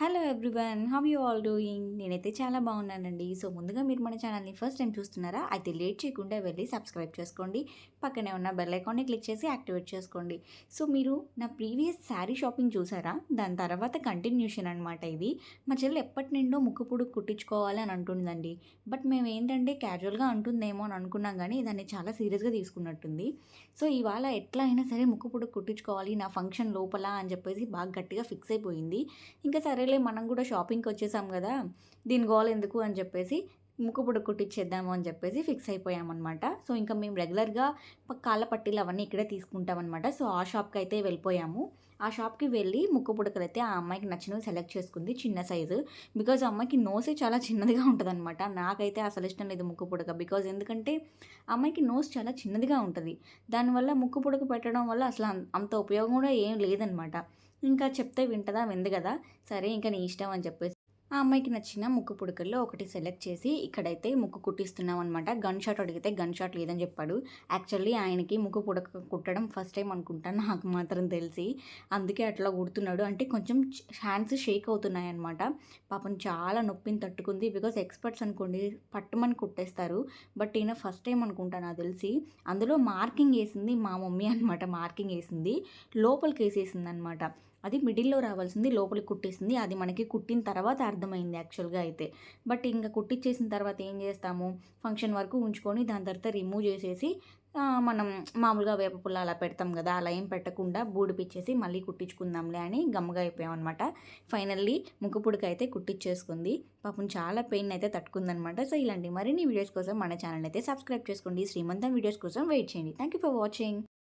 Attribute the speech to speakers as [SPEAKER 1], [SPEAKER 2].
[SPEAKER 1] Hello everyone how you all doing నేనైతే చాలా బాగున్నానండి. సో ముందుగా మీరు మన ఛానల్ని ఫస్ట్ టైం చూస్తున్నారా? అయితే లేట్ చేయకుండా వెళ్ళి సబ్స్క్రైబ్ చేసుకోండి. పక్కనే ఉన్న బెల్ ఐకాన్ని క్లిక్ చేసి యాక్టివేట్ చేసుకోండి. సో మీరు నా ప్రీవియస్ శారీ షాపింగ్ చూసారా? దాని తర్వాత కంటిన్యూషన్ అనమాట ఇది. మా చెల్లి ఎప్పటి నుండో ముక్కుపుడు కుట్టించుకోవాలి అంటుందండి. బట్ మేము ఏంటంటే క్యాజువల్గా అంటుందేమో అని అనుకున్నాం కానీ దాన్ని చాలా సీరియస్గా తీసుకున్నట్టుంది. సో ఇవాళ ఎట్లా అయినా సరే ముక్కుపుడు కుట్టించుకోవాలి నా ఫంక్షన్ లోపల అని చెప్పేసి బాగా గట్టిగా ఫిక్స్ అయిపోయింది. ఇంకా సరే సరేలే మనం కూడా షాపింగ్కి వచ్చేసాం కదా దీని గోల్ ఎందుకు అని చెప్పేసి ముక్కుపుడు కుట్టించేద్దాము అని చెప్పేసి ఫిక్స్ అయిపోయామన్నమాట. సో ఇంకా మేము రెగ్యులర్గా కాళ్ళ పట్టీలు అవన్నీ ఇక్కడే తీసుకుంటామన్నమాట. సో ఆ షాప్కి అయితే వెళ్ళిపోయాము. ఆ షాప్కి వెళ్ళి ముక్కు పుడకలు అయితే ఆ అమ్మాయికి నచ్చినవి సెలెక్ట్ చేసుకుంది చిన్న సైజు. బికాజ్ ఆ అమ్మాయికి నోసే చాలా చిన్నదిగా ఉంటుందన్నమాట. నాకైతే అసలు ఇష్టం లేదు ముక్కు పుడక బికాజ్ ఎందుకంటే అమ్మాయికి నోస్ చాలా చిన్నదిగా ఉంటుంది. దానివల్ల ముక్కు పుడక పెట్టడం వల్ల అసలు అంత ఉపయోగం కూడా ఏం లేదనమాట ఇంకా చెప్తే వింటదా? వింది కదా. సరే ఇంకా నీ ఇష్టం అని చెప్పేసి ఆ అమ్మాయికి నచ్చిన ముక్కు పుడకల్లో ఒకటి సెలెక్ట్ చేసి ఇక్కడైతే ముక్కు కుట్టిస్తున్నాం అనమాట గన్ షాట్ అడిగితే గన్ షాట్ లేదని చెప్పాడు. యాక్చువల్లీ ఆయనకి ముక్కు పుడక కుట్టడం ఫస్ట్ టైం అనుకుంటా నాకు మాత్రం తెలిసి. అందుకే అట్లా కుడుతున్నాడు. అంటే కొంచెం హ్యాండ్స్ షేక్ అవుతున్నాయి అనమాట పాపం చాలా నొప్పిని తట్టుకుంది. బికాస్ ఎక్స్పర్ట్స్ అనుకోండి పట్టుమని కుట్టేస్తారు. బట్ ఈయన ఫస్ట్ టైం అనుకుంటా నాకు తెలిసి. అందులో మార్కింగ్ వేసింది మా మమ్మీ అనమాట మార్కింగ్ వేసింది. లోపలికి వేసేసింది అనమాట అది మిడిల్లో రావాల్సింది లోపలికి కుట్టేసింది. అది మనకి కుట్టిన తర్వాత అర్థమైంది యాక్చువల్గా అయితే. బట్ ఇంకా కుట్టించేసిన తర్వాత ఏం చేస్తాము? ఫంక్షన్ వరకు ఉంచుకొని దాని తర్వాత రిమూవ్ చేసేసి మనం మామూలుగా వేప పుల్ల అలా పెడతాం కదా అలా ఏం పెట్టకుండా బూడిపిచ్చేసి మళ్ళీ కుట్టించుకుందాంలే అని గమ్మగా అయిపోయాం అనమాట ఫైనల్లీ ముక్కుపుడికి అయితే కుట్టించేసుకుంది పాపం చాలా పెయిన్ అయితే తట్టుకుందనమాట సో ఇలాంటి మరిన్ని వీడియోస్ కోసం మన ఛానల్ అయితే సబ్స్క్రైబ్ చేసుకోండి. శ్రీమంతం వీడియోస్ కోసం వెయిట్ చేయండి. Thank you for watching.